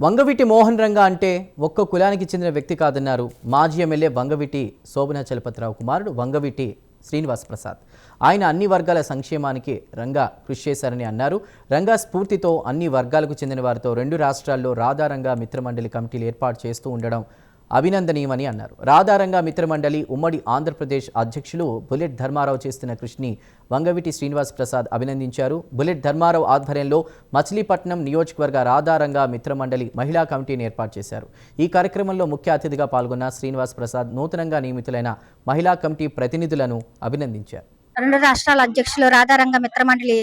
వంగవీటి మోహన్ రంగా అంటే ఒక్క కులానికి చెందిన వ్యక్తి కాదన్నారు మాజీ ఎమ్మెల్యే వంగవీటి శోభన చలపతిరావు కుమారుడు వంగవీటి శ్రీనివాస్ ప్రసాద్. ఆయన అన్ని వర్గాల సంక్షేమానికి రంగా కృషి చేశారని అన్నారు. రంగా స్ఫూర్తితో అన్ని వర్గాలకు చెందిన వారితో రెండు రాష్ట్రాల్లో రాధారంగా మిత్రమండలి కమిటీలు ఏర్పాటు చేస్తూ ఉండడం అభినందనీయమని అన్నారు. రాధారంగా మిత్రమండలి ఉమ్మడి ఆంధ్రప్రదేశ్ అధ్యక్షులు బుల్లెట్ ధర్మారావు చేస్తున్న కృషిని వంగవీటి శ్రీనివాస్ ప్రసాద్ అభినందించారు. బుల్లెట్ ధర్మారావు ఆధ్వర్యంలో మచిలీపట్నం నియోజకవర్గ రాధారంగా మిత్రమండలి మహిళా కమిటీని ఏర్పాటు చేశారు. ఈ కార్యక్రమంలో ముఖ్య అతిథిగా పాల్గొన్న శ్రీనివాస్ ప్రసాద్ నూతనంగా నియమితులైన మహిళా కమిటీ ప్రతినిధులను అభినందించారు. రెండు రాష్ట్రాల అధ్యక్షులు రాధారంగ మిత్రమండలి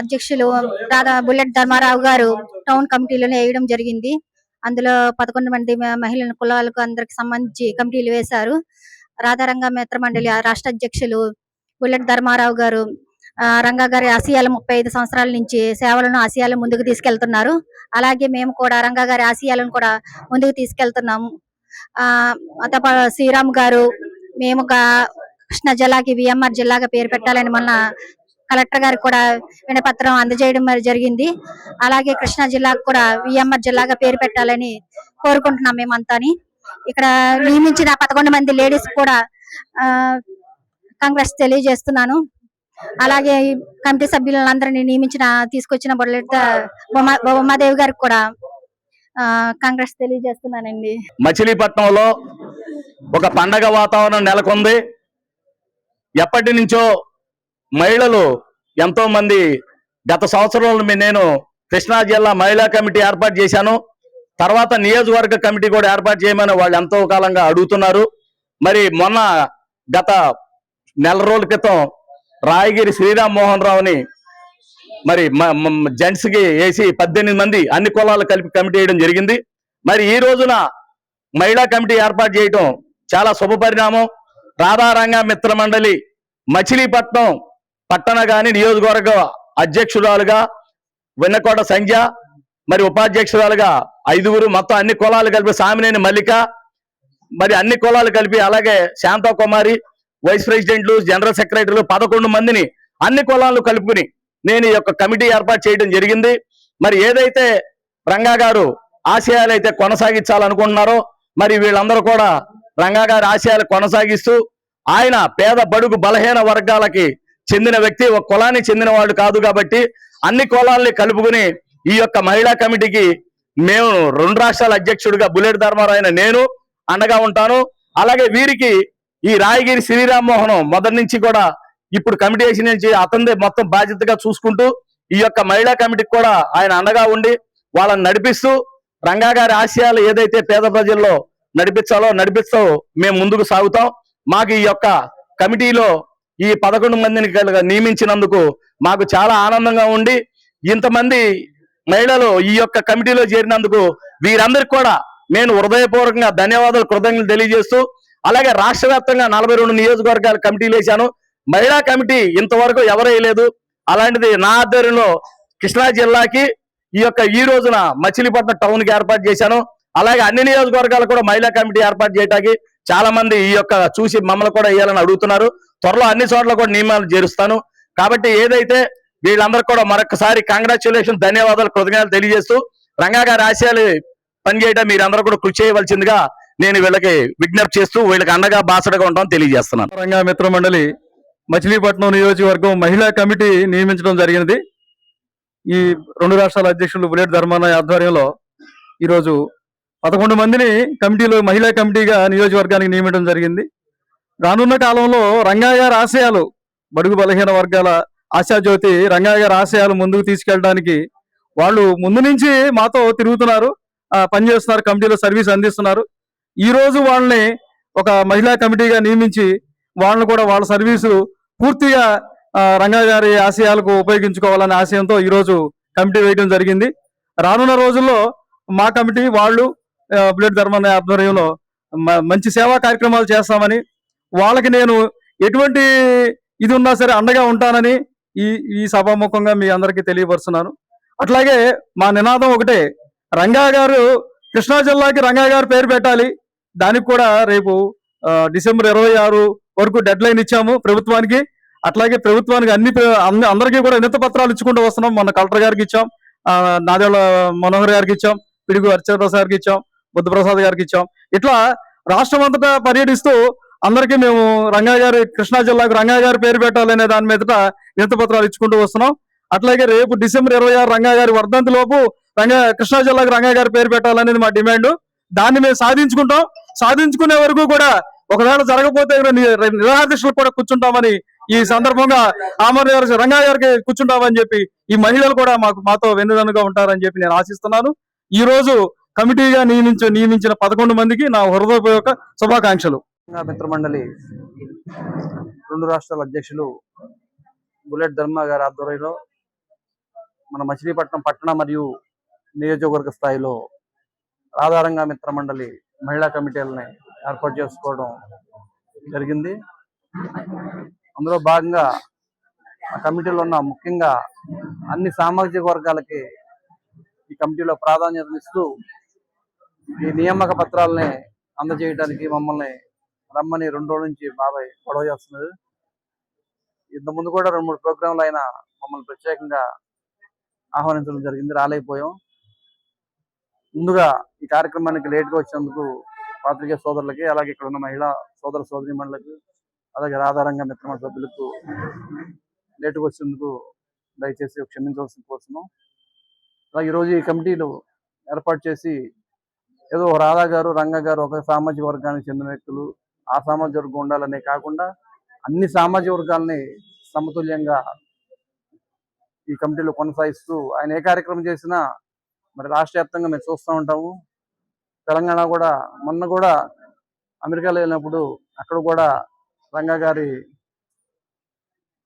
అధ్యక్షులు రాధా బుల్లెట్ ధర్మారావు గారు టౌన్ కమిటీలోనే వేయడం జరిగింది. అందులో పదకొండు మంది మహిళల కులాలకు అందరికి సంబంధించి కమిటీలు వేశారు. రాధారంగ మిత్ర మండలి రాష్ట్ర అధ్యక్షులు బుల్లెట్ ధర్మారావు గారు ఆ, రంగా గారి ఆసియాలు ముప్పై ఐదు సంవత్సరాల నుంచి సేవలను ఆసియాల ముందుకు తీసుకెళ్తున్నారు. అలాగే మేము కూడా రంగా గారి ఆసియాలను కూడా ముందుకు తీసుకెళ్తున్నాము. ఆ శ్రీరామ్ గారు మేము కృష్ణా జిల్లాకి విఎంఆర్ జిల్లాగా పేరు పెట్టాలని మొన్న కలెక్టర్ గారికి కూడా వినపత్రం అందజేయడం జరిగింది. అలాగే కృష్ణా జిల్లాకు కూడా విఎంఆర్ జిల్లాగా పేరు పెట్టాలని కోరుకుంటున్నాం మేమంతాని. ఇక్కడ నియమించిన పదకొండు మంది లేడీస్ కూడా ఆ కాంగ్రెస్ తెలియజేస్తున్నాను. అలాగే కమిటీ సభ్యులందరినీ నియమించిన తీసుకొచ్చిన బొల్లెట్ బొమ్మ- బొమ్మాదేవి గారికి కూడా ఆ కాంగ్రెస్ తెలియజేస్తున్నానండి. మచిలీపట్నంలో ఒక పండగ వాతావరణం నెలకొంది. ఎప్పటి నుంచో మహిళలు ఎంతో మంది గత సంవత్సరంలో నేను కృష్ణా జిల్లా మహిళా కమిటీ ఏర్పాటు చేశాను. తర్వాత నియోజకవర్గ కమిటీ కూడా ఏర్పాటు చేయమని వాళ్ళు ఎంతో కాలంగా అడుగుతున్నారు. మరి మొన్న గత నెల రోజుల క్రితం రాయగిరి శ్రీరామ్ మోహన్ రావుని మరి జెంట్స్కి వేసి పద్దెనిమిది మంది అన్ని కులాలు కలిపి కమిటీ వేయడం జరిగింది. మరి ఈ రోజున మహిళా కమిటీ ఏర్పాటు చేయటం చాలా శుభపరిణామం. రాధారంగా రాధారంగ మిత్ర మండలి మచిలీపట్నం పట్టణ కానీ నియోజకవర్గ అధ్యక్షురాలుగా వెన్నకోట సంధ్య మరి ఉపాధ్యక్షురాలుగా ఐదుగురు మొత్తం అన్ని కులాలు కలిపి సామినేని మల్లిక మరి అన్ని కులాలు కలిపి అలాగే శాంతా కుమారి వైస్ ప్రెసిడెంట్లు జనరల్ సెక్రటరీలు పదకొండు మందిని అన్ని కులాలను కలుపుకుని నేను ఈ యొక్క కమిటీ ఏర్పాటు చేయడం జరిగింది. మరి ఏదైతే రంగా గారు ఆశయాలు అయితే కొనసాగించాలనుకుంటున్నారో మరి వీళ్ళందరూ కూడా రంగా గారి ఆశయాలు కొనసాగిస్తూ ఆయన పేద బడుగు బలహీన వర్గాలకి చెందిన వ్యక్తి ఒక కులానికి చెందిన వాడు కాదు కాబట్టి అన్ని కులాల్ని కలుపుకుని ఈ యొక్క మహిళా కమిటీకి మేము రెండు రాష్ట్రాల అధ్యక్షుడిగా బుల్లెట్ ధర్మారాయణ నేను అండగా ఉంటాను. అలాగే వీరికి ఈ రాయగిరి శ్రీరామ్మోహన్ మొదటి నుంచి కూడా ఇప్పుడు కమిటీ వేసిన నుంచి అతనిదే మొత్తం బాధ్యతగా చూసుకుంటూ ఈ యొక్క మహిళా కమిటీకి కూడా ఆయన అండగా ఉండి వాళ్ళని నడిపిస్తూ రంగా గారి ఆశయాలు ఏదైతే పేద ప్రజల్లో నడిపించాలో నడిపిస్తూ మేము ముందుకు సాగుతాం. మాకు ఈ యొక్క కమిటీలో ఈ పదకొండు మందిని కనుక నియమించినందుకు మాకు చాలా ఆనందంగా ఉండి ఇంతమంది మహిళలు ఈ యొక్క కమిటీలో చేరినందుకు వీరందరికి కూడా నేను హృదయపూర్వకంగా ధన్యవాదాలు కృతజ్ఞతలు తెలియజేస్తూ అలాగే రాష్ట్ర వ్యాప్తంగా నలభై రెండు నియోజకవర్గాల కమిటీలు వేశాను. మహిళా కమిటీ ఇంతవరకు ఎవరు వేయలేదు. అలాంటిది నా ఆధ్వర్యంలో కృష్ణా జిల్లాకి ఈ యొక్క ఈ రోజున మచిలీపట్నం టౌన్కి ఏర్పాటు చేశాను. అలాగే అన్ని నియోజకవర్గాలు కూడా మహిళా కమిటీ ఏర్పాటు చేయడానికి చాలా మంది ఈ యొక్క చూసి మమ్మల్ని కూడా వేయాలని అడుగుతున్నారు. త్వరలో అన్ని చోట్ల కూడా నియమాలు చేరుస్తాను. కాబట్టి ఏదైతే వీళ్ళందరికీ కూడా మరొకసారి కంగ్రాచులేషన్ ధన్యవాదాలు కృతజ్ఞతలు తెలియజేస్తూ రంగా గారి ఆశయాలు పనిచేయడం మీరందరూ కూడా కృషి చేయవలసిందిగా నేను వీళ్ళకి విజ్ఞప్తి చేస్తూ వీళ్ళకి అండగా బాసడగా ఉంటామని తెలియజేస్తున్నాను. రంగా మిత్ర మండలి మచిలీపట్నం నియోజకవర్గం మహిళా కమిటీ నియమించడం జరిగినది. ఈ రెండు రాష్ట్రాల అధ్యక్షులు బులెట్ ధర్మాన ఆధ్వర్యంలో ఈరోజు పదకొండు మందిని కమిటీలో మహిళా కమిటీగా నియోజకవర్గానికి నియమించడం జరిగింది. రానున్న కాలంలో రంగయ్య గారి ఆశయాలు బడుగు బలహీన వర్గాల ఆశాజ్యోతి రంగయ్య గారి ఆశయాలు ముందుకు తీసుకెళ్ళడానికి వాళ్ళు ముందు నుంచి మాతో తిరుగుతున్నారు పనిచేస్తున్నారు కమిటీలో సర్వీస్ అందిస్తున్నారు. ఈ రోజు వాళ్ళని ఒక మహిళా కమిటీగా నియమించి వాళ్ళని కూడా వాళ్ళ సర్వీసు పూర్తిగా రంగయ్య గారి ఆశయాలకు ఉపయోగించుకోవాలనే ఆశయంతో ఈరోజు కమిటీ వేయడం జరిగింది. రానున్న రోజుల్లో మా కమిటీ వాళ్ళు బ్లడ్ ధర్మ ఆధ్వర్యంలో మ- మంచి సేవా కార్యక్రమాలు చేస్తామని వాళ్ళకి నేను ఎటువంటి ఇది ఉన్నా సరే అండగా ఉంటానని ఈ ఈ సభాముఖంగా మీ అందరికీ తెలియపరుస్తున్నాను. అట్లాగే మా నినాదం ఒకటే రంగా గారు కృష్ణా జిల్లాకి రంగా గారు పేరు పెట్టాలి. దానికి కూడా రేపు డిసెంబర్ ఇరవై ఆరు వరకు డెడ్ లైన్ ఇచ్చాము ప్రభుత్వానికి. అట్లాగే ప్రభుత్వానికి అన్ని అందరికీ కూడా వినత పత్రాలు ఇచ్చుకుంటూ వస్తున్నాం. మొన్న కలెక్టర్ గారికి ఇచ్చాం ఆ, నాదేళ్ళ మనోహర్ గారికి ఇచ్చాం పిడుగు అర్చకరావు గారికి ఇచ్చాం బుద్ధప్రసాద్ గారికి ఇచ్చాం. ఇట్లా రాష్ట్రం అంతటా పర్యటిస్తూ అందరికీ మేము రంగా గారి కృష్ణా జిల్లాకు రంగా గారి పేరు పెట్టాలనే దాని మీదట వినతిపత్రాలు ఇచ్చుకుంటూ వస్తున్నాం. అట్లాగే రేపు డిసెంబర్ ఇరవై ఆరు రంగా గారి వర్ధంతి లోపు రంగా కృష్ణా జిల్లాకు రంగా గారి పేరు పెట్టాలనేది మా డిమాండ్. దాన్ని మేము సాధించుకుంటాం. సాధించుకునే వరకు కూడా ఒకవేళ జరగపోతే నిరాదీక్షలు కూడా కూర్చుంటామని ఈ సందర్భంగా ఆమర్ గారు రంగా గారికి కూర్చుంటామని చెప్పి ఈ మహిళలు కూడా మాకు మాతో వెన్నుదన్నుగా ఉంటారని చెప్పి నేను ఆశిస్తున్నాను. ఈ రోజు కమిటీగా నియమించ నియమించిన పదకొండు మందికి నా హృదయపూర్వక శుభాకాంక్షలు. మిత్రమండలి రెండు రాష్ట్రాల అధ్యక్షులు బుల్లెట్ ధర్మ గారి ఆధ్వర్యంలో మన మచిలీపట్నం పట్టణ మరియు నియోజకవర్గ స్థాయిలో ఆధారంగా మిత్రమండలి మహిళా కమిటీలని ఏర్పాటు చేసుకోవడం జరిగింది. అందులో భాగంగా ఆ కమిటీలో ఉన్న ముఖ్యంగా అన్ని సామాజిక వర్గాలకి ఈ కమిటీలో ప్రాధాన్యతనిస్తూ ఈ నియామక పత్రాలని అందజేయడానికి మమ్మల్ని రమ్మని రెండు రోజుల నుంచి బాబాయ్ గొడవ చేస్తున్నారు ఇంత ముందు కూడా రెండు మూడు ప్రోగ్రాంలు ఆయన మమ్మల్ని ప్రత్యేకంగా ఆహ్వానించడం జరిగింది. రాలేకపోయాం. ముందుగా ఈ కార్యక్రమానికి లేట్గా వచ్చినందుకు పాత్రికేయ సోదరులకి అలాగే ఇక్కడ ఉన్న మహిళా సోదర సోదరిమణులకు అలాగే రాధారంగ మిత్రమ సభ్యులకు లేటుగా వచ్చినందుకు దయచేసి క్షమించవలసిన కోరుతున్నాం అలాగే ఈరోజు ఈ కమిటీలు ఏర్పాటు చేసి ఏదో రాధా గారు రంగ గారు ఒక సామాజిక వర్గానికి చెందిన వ్యక్తులు ఆ సామాజిక వర్గం ఉండాలనే కాకుండా అన్ని సామాజిక వర్గాల్ని సమతుల్యంగా ఈ కమిటీలో కొనసాగిస్తూ ఆయన ఏ కార్యక్రమం చేసినా మరి రాష్ట్ర వ్యాప్తంగా మేము చూస్తూ ఉంటాము. తెలంగాణ కూడా మొన్న కూడా అమెరికాలో వెళ్ళినప్పుడు అక్కడ కూడా రంగా గారి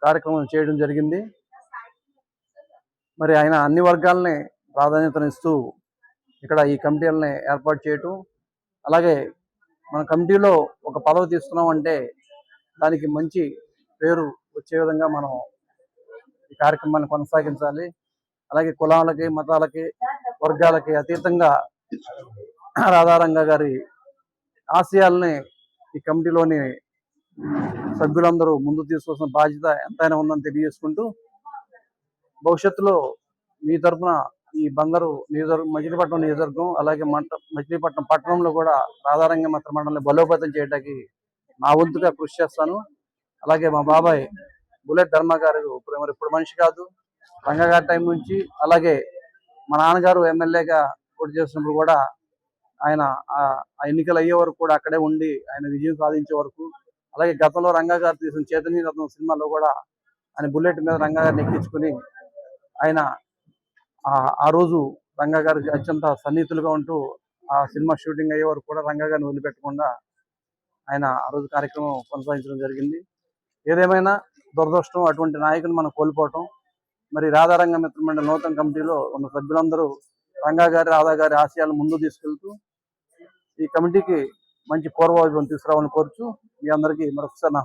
కార్యక్రమం చేయడం జరిగింది. మరి ఆయన అన్ని వర్గాలని ప్రాధాన్యతనిస్తూ ఇక్కడ ఈ కమిటీలని ఏర్పాటు చేయటం అలాగే మన కమిటీలో ఒక పదవి తీసుకున్నాం అంటే దానికి మంచి పేరు వచ్చే విధంగా మనం ఈ కార్యక్రమాన్ని కొనసాగించాలి. అలాగే కులాలకి మతాలకి వర్గాలకి అతీతంగా రాధారంగ గారి ఆశయాల్ని ఈ కమిటీలోని సభ్యులందరూ ముందు తీసుకోవాల్సిన బాధ్యత ఎంతైనా ఉందని తెలియజేసుకుంటూ భవిష్యత్తులో మీ తరఫున ఈ బంగారు నియోజకవర్గం మచిలీపట్నం నియోజకవర్గం అలాగే మంట మచిలీపట్నం పట్టణంలో కూడా రాధారంగ మిత్ర మండలిని బలోపేతం చేయడానికి నా వంతుగా కృషి చేస్తాను. అలాగే మా బాబాయ్ బుల్లెట్ ధర్మ గారు ఇప్పుడు మరి ఇప్పుడు మనిషి కాదు. రంగ గారి టైం నుంచి అలాగే మా నాన్నగారు ఎమ్మెల్యేగా పోటీ చేసినప్పుడు కూడా ఆయన ఆ ఆ ఎన్నికలు అయ్యే వరకు కూడా అక్కడే ఉండి ఆయన విజయం సాధించే వరకు అలాగే గతంలో రంగా గారు తీసిన చైతన్య రత్నం సినిమాలో కూడా ఆయన బుల్లెట్ మీద రంగా గారిని ఎక్కించుకుని ఆయన ఆ- ఆ రోజు రంగా గారికి అత్యంత సన్నిహితులుగా ఉంటూ ఆ సినిమా షూటింగ్ అయ్యే వరకు కూడా రంగా గారిని వదిలిపెట్టకుండా ఆయన ఆ రోజు కార్యక్రమం కొనసాగించడం జరిగింది. ఏదేమైనా దురదృష్టం అటువంటి నాయకులు మనం కోల్పోవటం మరి రాధారంగ మిత్రమండలి నూతన కమిటీలో ఉన్న సభ్యులందరూ రంగా గారి రాధా గారి ఆశయాలు ముందు తీసుకెళ్తూ ఈ కమిటీకి మంచి పూర్వవైభవం తీసుకురావాలని కోరుచు మీ అందరికీ మరొకసారి నా